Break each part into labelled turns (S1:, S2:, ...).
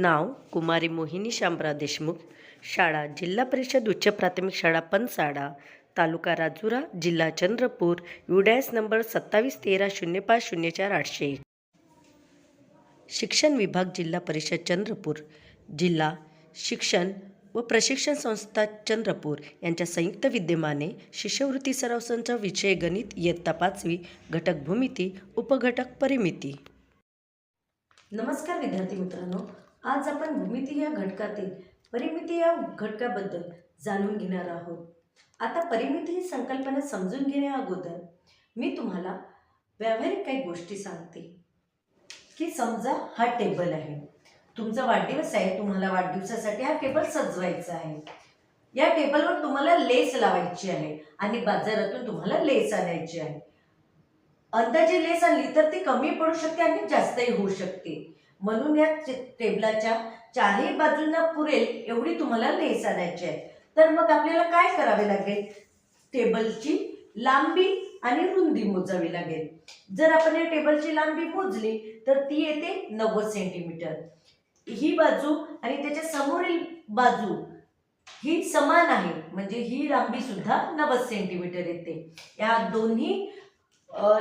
S1: नाव कुमारी मोहिनी शामराव देशमुख शाळा जिल्हा परिषद उच्च प्राथमिक शाळा पनसाडा तालुका राजुरा जिल्हा चंद्रपूर युडॅस नंबर सत्तावीस तेरा शून्य पाच शून्य चार आठशे एक. शिक्षण विभाग जिल्हा परिषद चंद्रपूर जिल्हा शिक्षण व प्रशिक्षण संस्था चंद्रपूर यांच्या संयुक्त विद्यमाने शिष्यवृत्ती सराव संच विषय गणित इयत्ता पाचवी घटक भूमिती उपघटक परिमिती. नमस्कार विद्यार्थी मित्रांनो. आज आपण भूमिती या घटकातील परिमिती या घटकाबद्दल जाणून घेणार आहोत. आता परिमिती ही संकल्पना समजून घेण्या अगोदर मी तुम्हाला व्यावहारिक काही गोष्टी सांगते. की समजा हा टेबल आहे. तुमचा वाढदिवस आहे तुम्हाला वाढदिवसासाठी हा टेबल सजवायचा आहे. या टेबलवर तुम्हाला लेस लावायची आहे आणि बाजारातून तुम्हाला लेस आणायची आहे. अंदाजे लेस आणली तर ती कमी पडू शकते आणि जास्तही होऊ शकते. म्हणून या टेबलाच्या चारही बाजूंना पुरेल एवढी तुम्हाला लेस आणायची आहे. तर मग आपल्याला काय करावे लागेल? टेबलची लांबी आणि रुंदी मोजावी लागेल. जर आपण या टेबलची लांबी मोजली तर ती येते नव्वद सेंटीमीटर. ही बाजू आणि त्याच्या समोरील बाजू ही समान आहे. म्हणजे ही लांबी सुद्धा नव्वद सेंटीमीटर येते. या दोन्ही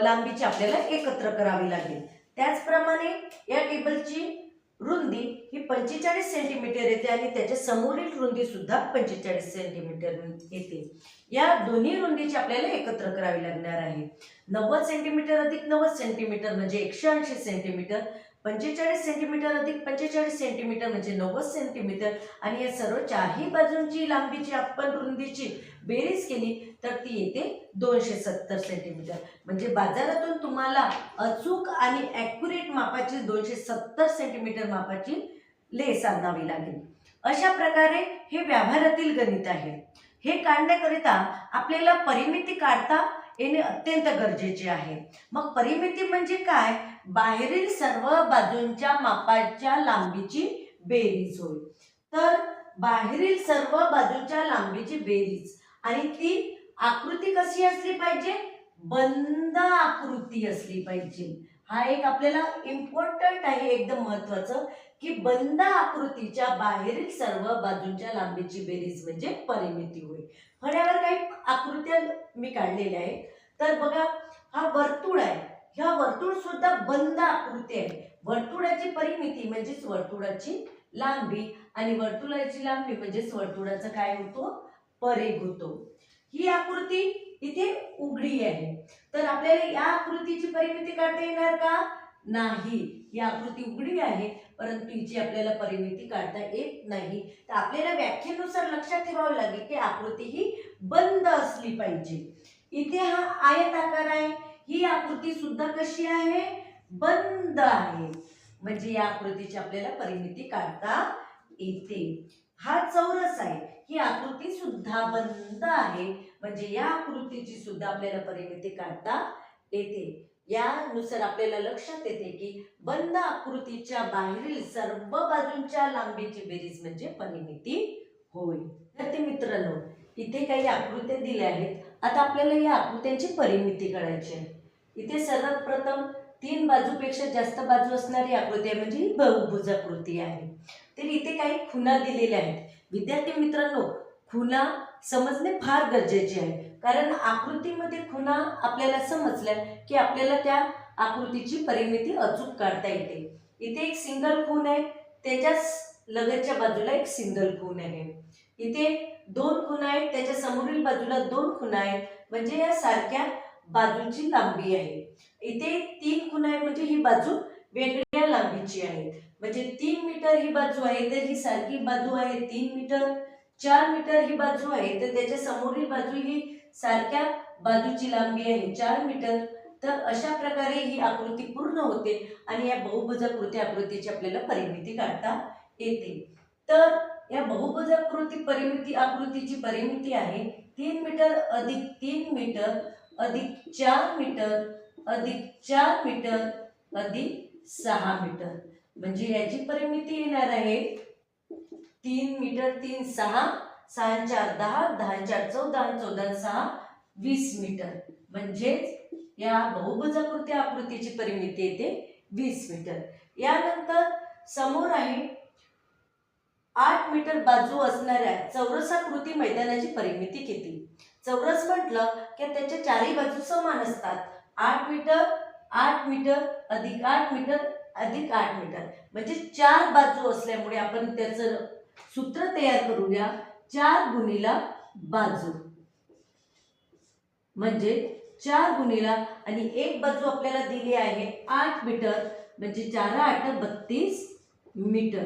S1: लांबीची आपल्याला एकत्र करावी लागेल. त्याचप्रमाणे या टेबलची रुंदी ही पंचेचाळीस सेंटीमीटर येते आणि त्याच्या समोरील रुंदी सुद्धा पंचेचाळीस सेंटीमीटर येते. या दोन्ही रुंदीची आपल्याला एकत्र करावी लागणार आहे. नव्वद सेंटीमीटर अधिक नव्वद सेंटीमीटर म्हणजे एकशे ऐंशी सेंटीमीटर पंचेचाळीस सेंटीमीटर अधिक पंचेचाळीस सेंटीमीटर म्हणजे नव्वद सेंटीमीटर आणि या सर्व चारही बाजूंची लांबीची आपण रुंदीची बेरीज केली तर ती येते दोनशे सत्तर सेंटीमीटर म्हणजे बाजारातून तुम्हाला अचूक आणि ॲक्युरेट मापाची दोनशे सत्तर सेंटीमीटर मापाची लेस आणावी लागेल. अशा प्रकारे हे व्यवहारातील गणित आहे. हे काढण्याकरिता आपल्याला परिमिती काढता येणे अत्यंत गरजेचे आहे. मग परिमिती म्हणजे काय? बाहेरील सर्व बाजूंच्या मापाच्या लांबीची बेरीज होय. तर बाहेरील सर्व बाजूच्या लांबीची बेरीज आणि ती आकृती कशी असली पाहिजे? बंद आकृती असली पाहिजे. हा एक आपल्याला इम्पॉर्टंट आहे एकदम महत्वाचं की बंद आकृतीच्या बाहेरील सर्व बाजूंच्या लांबीची बेरीज म्हणजे परिमिती होय. फळ्यावर काही आकृत्या मी काढलेल्या आहेत. तर बघा हा वर्तुळ आहे. ह्या वर्तुळ सुद्धा बंद आकृती आहे. वर्तुळाची परिमिती म्हणजेच वर्तुळाची लांबी आणि वर्तुळाची लांबी म्हणजेच वर्तुळाचा काय होतो? परेग होतो ही आकृती इथे उघडी आहे. तर आपल्याला या आकृतीची परिमिती काढता येणार का? नाही. ही आकृती उघडी आहे परंतु हिची आपल्याला परिमिती काढता येत नाही. तर आपल्याला व्याख्येनुसार लक्षात ठेवावं लागेल की आकृती ही बंद असली पाहिजे. इथे हा आयत आकार आहे. ही आकृती सुद्धा कशी आहे? बंद आहे. म्हणजे या आकृतीची आपल्याला परिमिती काढता येते. हा चौरस आहे. ही आकृती सुद्धा बंद आहे. म्हणजे या आकृतीची सुद्धा आपल्याला परिमिती काढता येते. यानुसार आपल्याला लक्षात येते की बंद आकृतीच्या बाहेरील सर्व बाजूंच्या लांबीची बेरीज म्हणजे परिमिती होय. विद्यार्थी मित्रांनो इथे काही आकृत्या दिल्या आहेत. आता आपल्याला या आकृत्यांची परिमिती करायची आहे. इथे सर्वात प्रथम तीन बाजूपेक्षा जास्त बाजू असणारी आकृती आहे म्हणजे ही बहुभुज आकृती आहे. तर इथे काही खुणा दिलेल्या आहेत. विद्यार्थी मित्रांनो खुणा समजणे फार गरजेचे आहे. कारण आकृतीमध्ये खुणा आपल्याला समजल्या की आपल्याला त्या आकृतीची परिमिती अचूक काढता येते. इथे एक सिंगल खून आहे त्याच्याच लगतच्या बाजूला एक सिंगल खून आहे. इथे दोन खुणा आहेत त्याच्या समोरील बाजूला दोन खुणा आहेत म्हणजे या सारख्या बाजूची लांबी आहे. इथे तीन खुणा आहे म्हणजे ही बाजू वेगळ्या लांबीची आहे. म्हणजे तीन मीटर ही बाजू आहे तर ही सारखी बाजू आहे तीन मीटर. चार मीटर ही बाजू आहे तर त्याच्या समोरील बाजू ही सारख्या बाजूची लांबी आहे चार मीटर तर अशा प्रकारे ही आकृती पूर्ण होते आणि या बहुभुजाकृती आकृतीची आपल्याला परिमिती काढता येते. तर या बहुभुजाकृती परिमिती आकृतीची परिमिती आहे तीन मीटर अधिक तीन मीटर अधिक चार मीटर अधिक चार मीटर अधिक सहा मीटर. म्हणजे याची परिमिती येणार आहे तीन मीटर तीन सहा सहा चार दहा दहा चार चौदा चौदा सहा वीस मीटर. म्हणजेच या बहुभुजाकृती आकृतीची परिमिती येते वीस मीटर. यानंतर समोर आहे आठ मीटर बाजू असणाऱ्या चौरसाकृती मैदानाची परिमिती किती? चौरस म्हटलं की त्याच्या चारही बाजू समान असतात. आठ मीटर आठ मीटर अधिक आठ मीटर अधिक आठ मीटर. म्हणजे चार बाजू असल्यामुळे आपण त्याचं सूत्र तयार करूया. चार गुणीला बाजू. म्हणजे चार गुणीला आणि एक बाजू आपल्याला दिली आहे आठ मीटर म्हणजे चार आठ बत्तीस मीटर.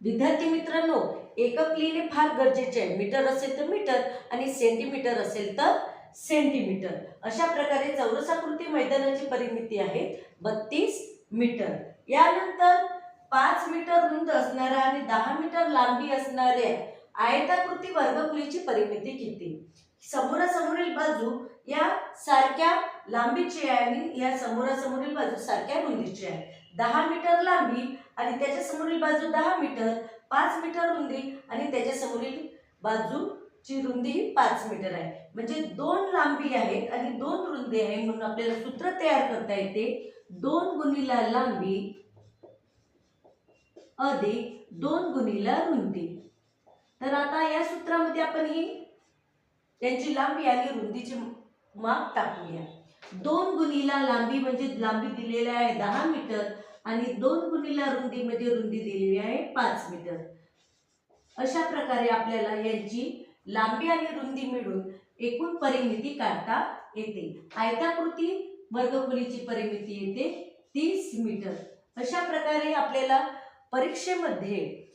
S1: विद्यार्थी मित्रांनो एकक लिहिणे फार गरजेचे आहे. मीटर असेल तर मीटर आणि सेंटीमीटर असेल तर सेंटीमीटर अशा प्रकारे चौरसाकृती मैदानाची परिमिती आहे बत्तीस मीटर. यानंतर पाच मीटर रुंद असणाऱ्या आणि दहा मीटर लांबी असणाऱ्या आयताकृती वर्गखोलीची परिमिती किती समोरासमोरील बाजू या सारख्या लांबीची आहे आणि या समोरासमोरील बाजू सारख्या रुंदीची आहे. दहा मीटर लांबी आणि त्याच्या समोरील बाजू दहा मीटर पाच मीटर रुंदी आणि त्याच्या समोरील बाजूची रुंदी ही पाच मीटर आहे. म्हणजे दोन लांबी आहेत आणि दोन रुंदी आहे म्हणून आपल्याला सूत्र तयार करता येते. दोन गुणीला लांबी अधिक दोन गुणीला रुंदी. तर आता या सूत्रामध्ये आपण ही त्यांची लांबी आणि रुंदीची माप टाकूया. दोन गुणीला लांबी म्हणजे लांबी दिलेली आहे दहा मीटर आणि दोन गुणीला रुंदी म्हणजे रुंदी दिलेली आहे पाच मीटर. अशा प्रकारे आपल्याला यांची लांबी आणि रुंदी मिळून एकूण परिमिती काढता येते. आयताकृती वर्गखोलीची परिमिती येते तीस मीटर. अशा प्रकारे आपल्याला परीक्षेमध्ये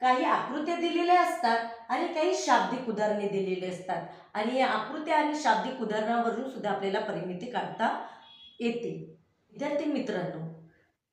S1: काही आकृत्या दिलेल्या असतात आणि काही शाब्दिक उदाहरणे दिलेली असतात. आणि या आकृत्या आणि शाब्दिक उदाहरणावरून सुद्धा आपल्याला परिमिती काढता येते. विद्यार्थी मित्रांनो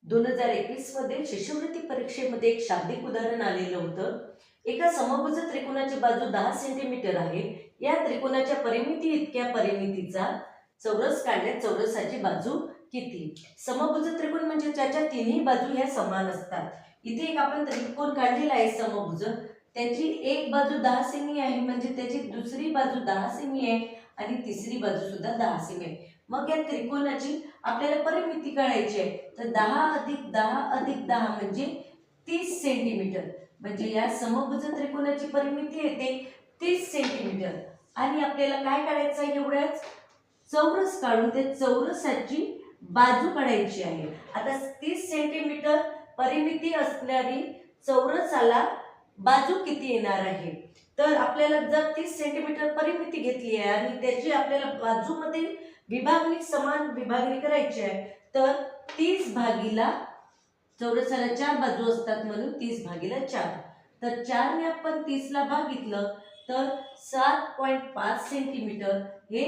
S1: दोन हजार एकवीसमध्ये शिष्यवृत्ती परीक्षेमध्ये एक शाब्दिक उदाहरण आलेलं होतं. एका समभुज त्रिकोणाची बाजू दहा सेंटीमीटर आहे. या त्रिकोणाच्या परिमिती इतक्या परिमितीचा चौरस काढल्या चौरसाची बाजू किती? समभुज त्रिकोण म्हणजे ज्याच्या तिन्ही बाजू ह्या समान असतात. इथे एक आपण त्रिकोण काढलेला आहे समभुज त्याची एक बाजू दहा सेमी आहे म्हणजे त्याची दुसरी बाजू दहा सेमी आहे आणि तिसरी बाजू सुद्धा दहा सेमी आहे. मग या त्रिकोणाची आपल्याला परिमिती काढायची आहे. तर दहा अधिक दहा अधिक दहा म्हणजे तीस सेंटीमीटर. म्हणजे या समभुज त्रिकोणाची परिमिती येते तीस सेंटीमीटर. आणि आपल्याला काय काढायचं आहे एवढ्याच? चौरस काढून त्या चौरसाची बाजू काढायची आहे. आता तीस सेंटीमीटर परिमिती असणारी चौरसाला बाजू किती येणार आहे? तर आपल्याला जर तीस सेंटीमीटर परिमिती घेतली आहे आणि त्याची आपल्याला बाजूमध्ये विभागणी समान विभागणी करायची आहे तर तीस भागीला चौरसाला चार बाजू असतात म्हणून तीस भागीला चार. तर चारने आपण तीसला भागितलं तर सात पॉईंट पाच सेंटीमीटर हे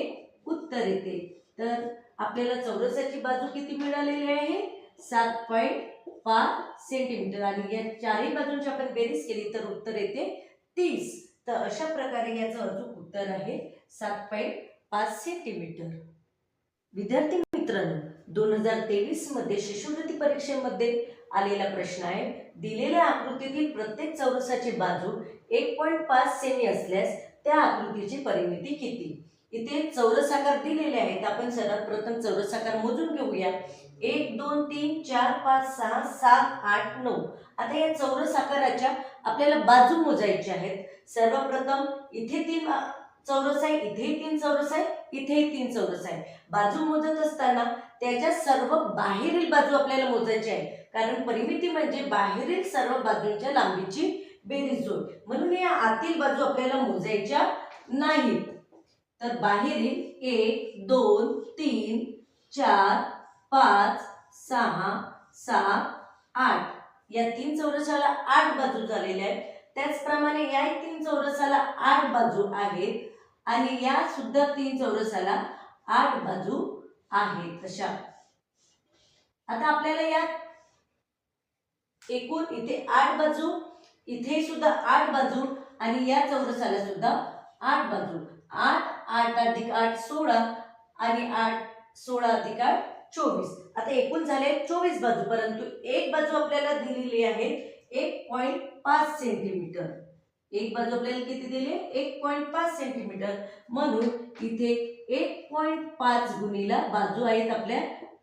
S1: उत्तर येते. तर आपल्याला चौरसाची बाजू किती मिळालेली आहे? सात पॉईंट पाच सेंटीमीटर आणि या चारही बाजूंची आपण बेरीज केली तर उत्तर येते तीस. तर अशा प्रकारे याचं अचूक उत्तर आहे सात पॉईंट पाच सेंटीमीटर विद्यार्थी मित्रांनो दोन हजार तेवीसमध्ये शिष्यवृत्ती परीक्षेमध्ये आलेला प्रश्न आहे. दिलेल्या आकृतीतील प्रत्येक चौरसाची बाजू एक पॉईंट पाच सेमी असल्यास त्या आकृतीची परिमिती किती? इथे चौरसाकार दिलेले आहेत. आपण सर्वात प्रथम चौरसाकार मोजून घेऊया. एक दोन तीन चार पाच सहा सात आठ नऊ. आता या चौरस आकाराच्या आपल्याला बाजू मोजायच्या आहेत. सर्वप्रथम इथे तीन चौरस आहे इथेही तीन चौरस आहे इथेही तीन चौरस आहे. बाजू मोजत असताना त्याच्या सर्व बाहेरील बाजू आपल्याला मोजायची आहे. कारण परिमिती म्हणजे बाहेरील सर्व बाजूंच्या लांबीची बेरीज होय. म्हणून या आतील बाजू आपल्याला मोजायच्या नाहीत. तर बाहेरील एक दोन तीन चार पाच सहा सात आठ. या तीन चौरसाला आठ बाजू झालेल्या आहेत. त्याचप्रमाणे या तीन चौरसाला आठ बाजू आहेत आणि या सुद्धा तीन चौरसाला आठ बाजू आहेत. अशा. आता आपल्याला या एकूण इथे आठ बाजू इथे सुद्धा आठ बाजू आणि या चौरसाला सुद्धा आठ बाजू. आठ आठ अधिक आठ सोळा आणि आठ सोळा अधिक आठ चोवीस. आता एकूण झाले चोवीस बाजू परंतु एक बाजू आपल्याला दिलेली आहे एक पॉईंट पाच सेंटीमीटर एक बाजू आपल्याला किती दिली? एक पॉईंट पाच सेंटीमीटर म्हणून इथे एक पॉईंट पाच गुणीला बाजू आहेत आपल्या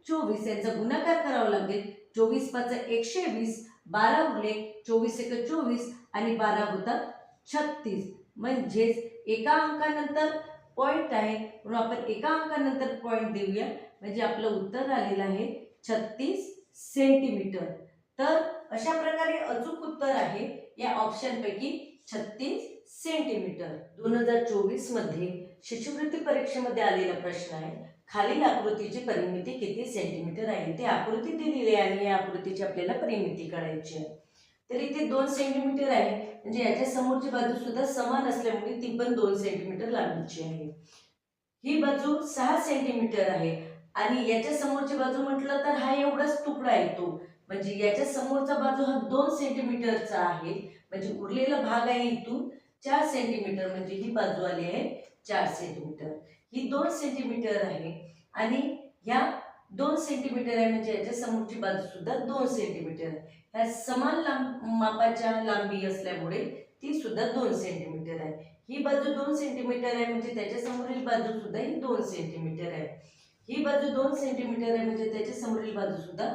S1: चोवीस. यांचा गुणाकार करावा लागेल. चोवीस पाच एकशे वीस बारा उरले चोवीस एक चोवीस आणि बारा होतात छत्तीस. म्हणजेच एका अंकानंतर पॉईंट आहे. म्हणून आपण एका अंकानंतर पॉईंट देऊया. म्हणजे आपलं उत्तर आलेलं आहे छत्तीस सेंटीमीटर. तर अशा प्रकारे अचूक उत्तर आहे या ऑप्शनपैकी छत्तीस सेंटीमीटर. दोन हजार चोवीसमध्ये शिष्यवृत्ती परीक्षेमध्ये आलेला प्रश्न आहे खालील आकृतीची परिमिती किती सेंटीमीटर आहे? ते आकृती दिलेली आहे आणि या आकृतीची आपल्याला परिमिती काढायची आहे. तर इथे दोन सेंटीमीटर आहे म्हणजे याच्या समोरची बाजू सुद्धा समान असल्यामुळे ती पण दोन सेंटीमीटर लांबीची आहे. ही बाजू सहा सेंटीमीटर आहे. आणि याच्या समोरची बाजू म्हटलं तर हा एवढाच तुकडा येतो म्हणजे याच्या समोरचा बाजू हा दोन सेंटीमीटरचा आहे. म्हणजे उरलेला भाग आहे इथून चार सेंटीमीटर. म्हणजे ही बाजू आली आहे चार सेंटीमीटर. ही दोन सेंटीमीटर आहे आणि ह्या दोन सेंटीमीटर आहे. म्हणजे याच्या समोरची बाजू सुद्धा दोन सेंटीमीटर. ह्या समान लांब मापाच्या लांबी असल्यामुळे ती सुद्धा दोन सेंटीमीटर आहे. ही बाजू दोन सेंटीमीटर आहे. म्हणजे त्याच्या समोरील बाजू सुद्धा ही दोन सेंटीमीटर आहे. ही बाजू दोन सेंटीमीटर आहे म्हणजे त्याच्या समोरील बाजू सुद्धा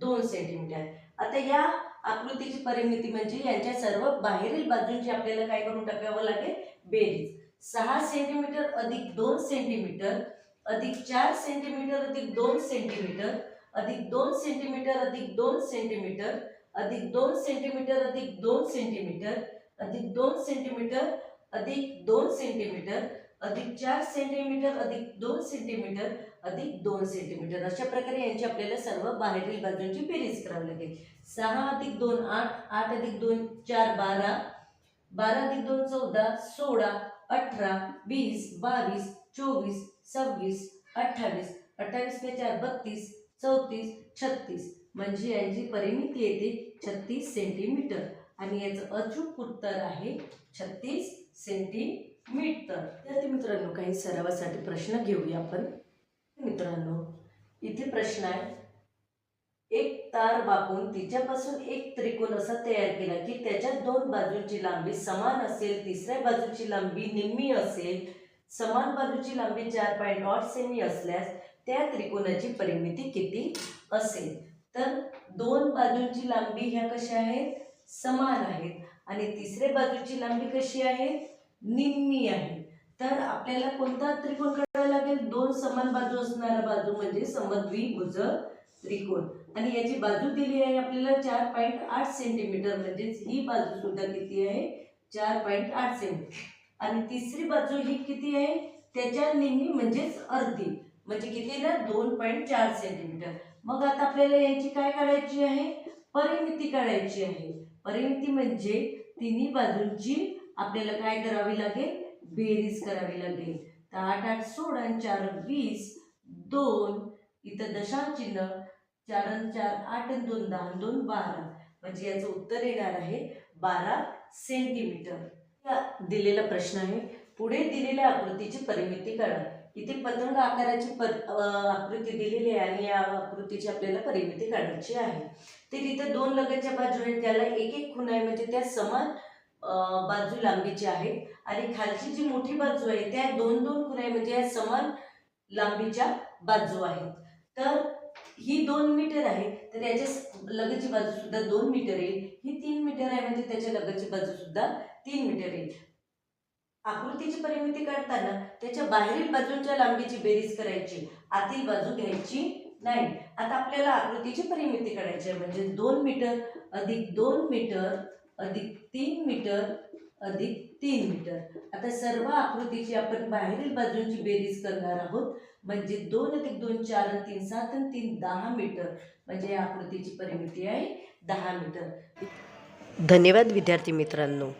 S1: दोन सेंटीमीटर आहे. आता या आकृतीची परिमिती म्हणजे यांच्या सर्व बाहेरील बाजूंची आपल्याला काय करून टाकावं लागेल? बेरीज. सहा सेंटीमीटर अधिक दोन सेंटीमीटर अधिक चार सेंटीमीटर अधिक दोन सेंटीमीटर अधिक दोन सेंटीमीटर अधिक दोन सेंटीमीटर अधिक दोन सेंटीमीटर अधिक दोन सेंटीमीटर अधिक दोन सेंटीमीटर अधिक दोन सेंटीमीटर अधिक चार सेंटीमीटर अधिक दोन सेंटीमीटर अधिक दोन सेंटीमीटर अशा प्रकारे यांची आपल्याला सर्व बाहेरील बाजूंची बेरीज करावी लागेल. सहा अधिक दोन आठ आठ अधिक दोन चार बारा. बारा अधिक दोन चौदा. सोळा अठरा वीस बावीस चोवीस सव्वीस अठ्ठावीस. अठ्ठावीस ते चार बत्तीस चौतीस छत्तीस. म्हणजे यांची परिमिती येते छत्तीस सेंटीमीटर आणि याचं अचूक उत्तर आहे छत्तीस सेंटीमीटर विद्यार्थी मित्रांनो काही सरावासाठी प्रश्न घेऊया आपण. मित्रांनो इथे प्रश्न आहे. एक तार वापरून तिच्यापासून एक त्रिकोण असा तयार केला की त्याच्या दोन बाजूंची लांबी समान असेल तिसऱ्या बाजूची लांबी निम्मी असेल. समान बाजूची लांबी चार पॉईंट आठ सेमी असल्यास त्या त्रिकोणाची परिमिती किती असेल? तर दोन बाजूंची लांबी ह्या कशा आहेत? समान आहेत. आणि तिसऱ्या बाजूची लांबी कशी आहे? निम्मी आहे. तर आपल्याला कोणता त्रिकोण काढावा लागेल? दोन समान बाजू असणारा बाजू म्हणजे समद्विभुज त्रिकोण. आणि याची बाजू दिली आहे आपल्याला चार पॉईंट आठ सेंटीमीटर. म्हणजेच ही बाजू सुद्धा किती आहे? चार पॉईंट आठ सेंटीमीटर. आणि तिसरी बाजू ही किती आहे? त्याच्या निम्मी म्हणजेच अर्धी. म्हणजे किती ना दोन पॉईंट चार सेंटीमीटर. मग आता आपल्याला याची काय काढायची आहे? परिमिती काढायची आहे. परिमिती म्हणजे तिन्ही बाजूंची आपल्याला काय करावी लागेल? बेरीज करावी लागेल. तर आठ आठ सोळा आणि चार वीस दोन इथं दशांश चिन्ह चार आणि चार आठ आणि दोन दहा दोन बारा. म्हणजे याचं उत्तर येणार आहे बारा सेंटीमीटर दिलेला प्रश्न आहे. पुढे दिलेल्या आकृतीची परिमिती काढा. इथे पतंग आकाराची प आकृती दिलेली आहे. आणि या आकृतीची आपल्याला परिमिती काढायची आहे. तर इथे दोन लगतच्या बाजू आहेत. त्याला एक एक खुणा आहे. म्हणजे त्या समान बाजू लांबीची आहे. आणि खालची जी मोठी बाजू आहे त्या दोन दोन खुणा आहे. म्हणजे या समान लांबीच्या बाजू आहेत. तर ही दोन मीटर आहे. तर याच्या लगतची बाजू सुद्धा दोन मीटर येईल. ही तीन मीटर आहे. म्हणजे त्याच्या लगतची बाजू सुद्धा तीन मीटर येईल. आकृतीची परिमिती काढताना त्याच्या बाहेरील बाजूंच्या लांबीची बेरीज करायची. आतील बाजू घ्यायची नाही. आता आपल्याला आकृतीची परिमिती काढायची आहे. म्हणजे दोन मीटर अधिक दोन मीटर अधिक तीन मीटर अधिक तीन मीटर. आता सर्व आकृतीची आपण बाहेरील बाजूंची बेरीज करणार आहोत. म्हणजे दोन अधिक दोन चार आणि तीन सात आणि तीन दहा मीटर. म्हणजे या आकृतीची परिमिती आहे दहा मीटर. धन्यवाद विद्यार्थी मित्रांनो.